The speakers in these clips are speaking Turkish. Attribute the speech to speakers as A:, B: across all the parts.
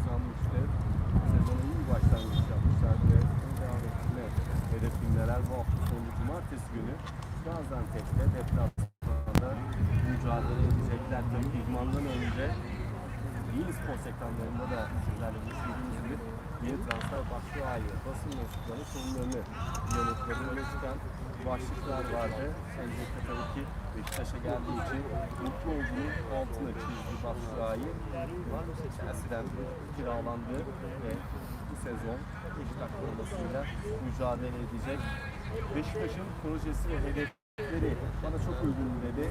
A: kazanmıştı. Sezona iyi başlangıç yapmışlar ve devam etme hedeflindeler bu hafta sonu cumartesi günü Gaziantep'te deplasmanda mücadele edecekler. Tabii idmandan önce yeni spor sektörlerinde de sizlerle bildiğiniz gibi yeni transfer başlığı ayı basın mensupları konularını yönetleri öne çıkan başlıklar vardı. Öncelikle tabii ki Beşiktaş'a geldiği için mutlu olduğunu altına çizdi ayı. Chelsea'den kiralandı ve bu sezon Beşiktaş formasıyla mücadele edecek. Beşiktaş'ın projesi ve hedefleri bana çok uygun dedi.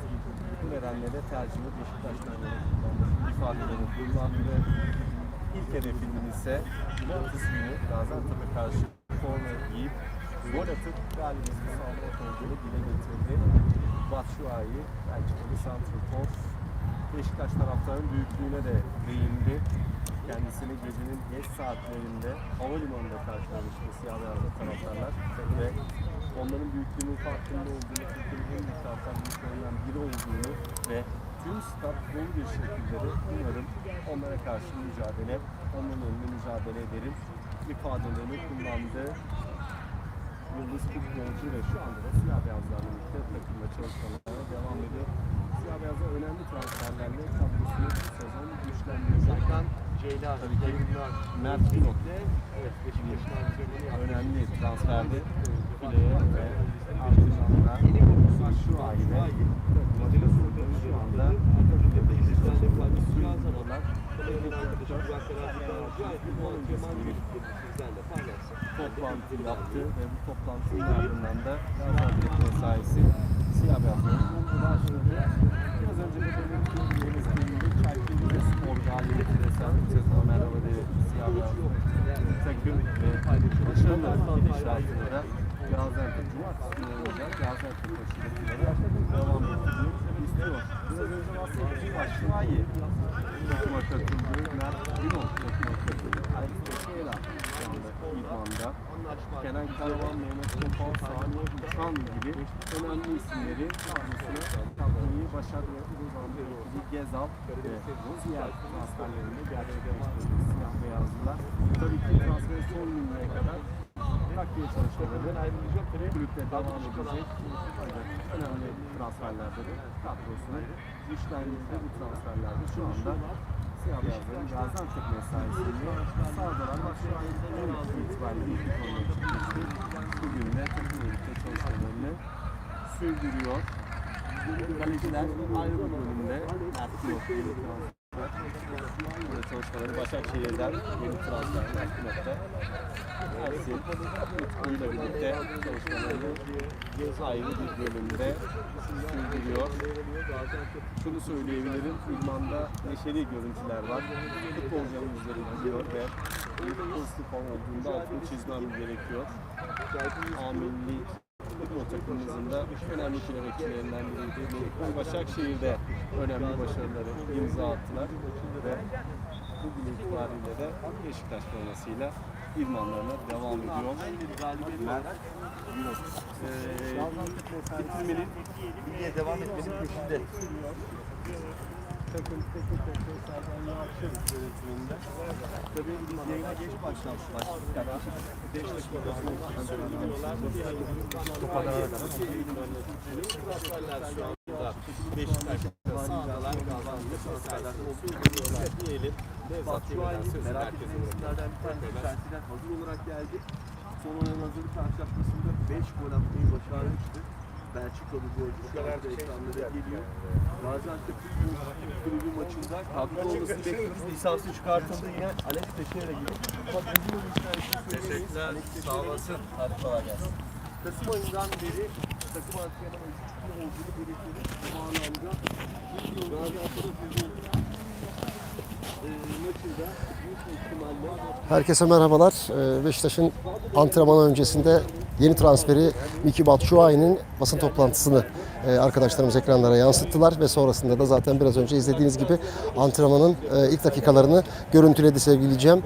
A: Bu nedenle de tercihimi Beşiktaş'tan yana kullandım. ifadelerini kullandı. İlk hedefinin ise günü Gaziantep'e karşı gol atıp galibiyeti sağlamak olduğunu dile getirdi. Batshuayi, Belçikalı Santrfor, Beşiktaş taraftarının büyüklüğüne de değindi. Kendisini gecenin geç saatlerinde havalimanında karşılamıştı siyah beyazlı taraftarlar ve onların büyüklüğünün farkında olduğunu, Türkiye'nin en büyük taraftar büyüklerinden biri olduğunu ve tüm stat dolu bir şekilde de umarım onlara karşı mücadele, onların önünde mücadele ederim ifadelerini kullandı. Yıldız futbolcu ve şu anda da siyah beyazlarla birlikte takımda çalışmalarına devam ediyor. Siyah beyazlar önemli transferlerle kadrosunu sezon güçlendirecek.
B: Hakan Ceylan,
A: Tabii ki. Mert Günok
B: Evet, Beşiktaş'ın
A: önemli transferdi. Fileye ve ardından da şu aile takımda şu anda
B: Beşiktaş'ın faydası biraz ama
A: Sürüyorlar.
B: Kalecinin arkadaşı Burak Ferhat'tan rica ettim. Bu antrenman görüşleri sizlerle paylaşsın.
A: Toplantı yaptı ve bu toplantının ardından da Gaziantep mesaisi siyah beyazların başladı. Biraz önce de belirttiğimiz gibi Çaykur Rizespor galibiyeti de sezon merhaba dedi siyah beyazlı takım ve başarılı gidişatında da Gaziantep Cumartesi günü olacak. Gaziantep aşırılıkları devam ettiriyor, istiyor. Biraz önce bahsettiğim Başşuayi takıma katıldı. Mert Günok takıma katıldı. Şu anda idmanda. Kenan Karavan, Mehmet Topal, Saniye Uçan gibi önemli isimleri kadrosuna katmayı başardı. Gezal ve Rozier transferlerinde gerçekleştirdi siyah beyazlılar. Tabii ki transferin son gününe kadar takviye çalışmaları kulüpte devam edecek. Önemli transferlerde de kadrosunu güçlendirdi bu transferlerde. Şu anda Siyah beyazların Gaziantep mesaisinde şu an en az itibariyle. Bugün de takım birlikte çalışmalarını sürdürüyor. Kaleciler ayrı bir bölümde transfer. Burada çalışmaları Başakşehir'den yeni transfer Mert Yok'ta. Ersin Utku'yla birlikte çalışmalarını ayrı bir bölümde sürdürüyor. Şunu söyleyebilirim, idmanda neşeli görüntüler var. Futbolcuların yüzleri gülüyor ve bir pozitif olduğunda altını çizmem gerekiyor. A milli futbol takımımızın da önemli kilometrelerinden biriydi. Başakşehir'de önemli başarıları imza attılar ve bugün itibariyle de Beşiktaş formasıyla idmanlarına devam ediyor. Mert Yunus. Ee, bitirmenin
B: Bilgiye devam etmenin peşinde.
A: takım teknik direktör Serdan Yalçın yönetiminde. Tabii biz yayına geç başlamışlar. Yaklaşık 5 dakika sonra söylüyorlar.
B: Kadar Transferler şu anda Beşiktaş'ta sağdalar. Gaziantep transferler olduğunu diyelim. Nevzat Demir'den sözü
C: merak
B: herkese
C: isimlerden bir tanesi. Chelsea'den hazır olarak geldi. Son oynanan hazırlık karşılaşmasında 5 gol atmayı başarmıştı. Belçikalı golcü şu anda ekranlara geliyor. Gaziantep Kulübü maçında kadro olması bekliyoruz. Lisansı çıkartıldı yine Alex Teixeira gibi. Bir.
B: Teşekkürler. Sağ olasın. Hadi kolay gelsin.
C: Kasım ayından beri takım antrenmanı olduğunu belirtiyoruz. Bu anlamda büyük ihtimalle
D: Herkese merhabalar. Ee, Beşiktaş'ın antrenman öncesinde yeni transferi Miki Batshuayi'nin basın toplantısını e, arkadaşlarımız ekranlara yansıttılar ve sonrasında da zaten biraz önce izlediğiniz gibi antrenmanın e, ilk dakikalarını görüntüledi sevgili Cem.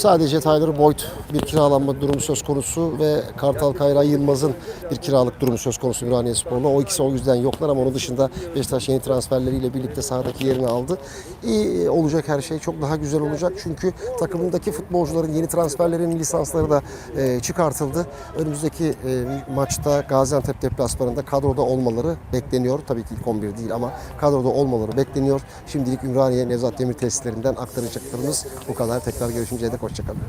D: E, Sadece Tyler Boyd bir kiralanma durumu söz konusu ve Kartal Kayra Yılmaz'ın bir kiralık durumu söz konusu Ümraniye Spor'la. O ikisi o yüzden yoklar ama onun dışında Beşiktaş yeni transferleriyle birlikte sahadaki yerini aldı. İyi olacak her şey. Çok daha güzel olacak. Çünkü takımındaki futbolcuların yeni transferlerinin lisansları da e, çıkartıldı. Önümüzdeki e, maçta Gaziantep deplasmanında kadroda olmaları bekleniyor. Tabii ki ilk 11 değil ama kadroda olmaları bekleniyor. Şimdilik Ümraniye Nevzat Demir tesislerinden aktaracaklarımız bu kadar. Tekrar görüşünceye dek hoşçakalın.